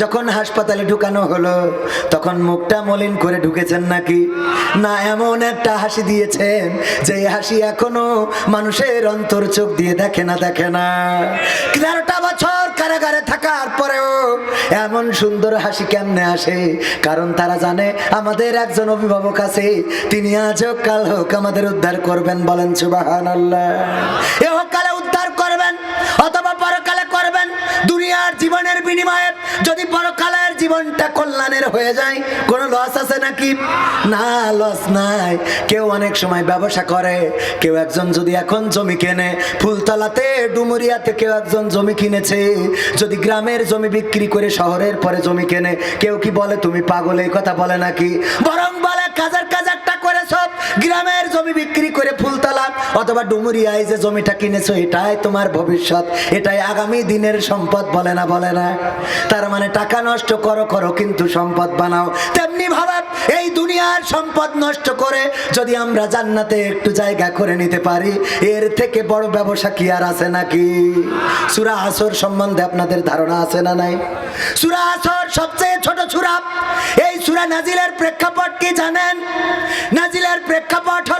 যখন হাসপাতালে ঢুকানো হলো, তখন মুখটা মলিন করে ঢুকেছেন নাকি? না, এমন একটা হাসি দিয়েছেন যে হাসি এখনও মানুষের অন্তর চোখ দিয়ে দেখে না দেখে না। তেরোটা বছর কারাগারে থাকার পরেও এমন সুন্দর হাসি কেমনে আসে? কারণ তারা জানে আমাদের একজন অভিভাবক আছে, তিনি আজ হোক কাল হোক আমাদের উদ্ধার করবেন বলেন সুবাহান আল্লাহ এ হোক কালে দুনিয়ার জীবনের বিনিময়ে যদি পরকালের জীবনটা কল্যাণের হয়ে যায়, কোনো লস আছে নাকি? না লস নাই। কেউ অনেক সময় ব্যবসা করে, কেউ একজন যদি এখন জমি কেনে, ফুলতলাতে, ডুমুরিয়াতে কেউ একজন জমি কিনেছে, যদি গ্রামের জমি বিক্রি করে শহরের পরে জমি কেনে, কেউ কি বলে, তুমি পাগল? এই কথা বলে নাকি? বরং বলে, কাজার কাজারটা করে সব গ্রামের জমি বিক্রি করে ফুলতলা অথবা ডুমুরিয়ায় যে জমিটা কিনেছো, এটাই তোমার ভবিষ্যৎ। এটাই আগামী দিনের সম্পদ বলে না বলে না। তার মানে টাকা নষ্ট করো করো কিন্তু সম্পদ বানাও। তেমনি ভাবে এই দুনিয়ার সম্পদ নষ্ট করে যদি আমরা জান্নাতে একটু জায়গা করে নিতে পারি, এর থেকে বড় ব্যবসা কি আর আছে নাকি? সুরা আসর সম্বন্ধে আপনাদের ধারণা আছে না নাই? সুরা আসর সবচেয়ে ছোট সুরা। এই সুরা নাজিলের প্রেক্ষাপট কি জানেন? নাজিলের প্রেক্ষাপট হলো আল্লাহ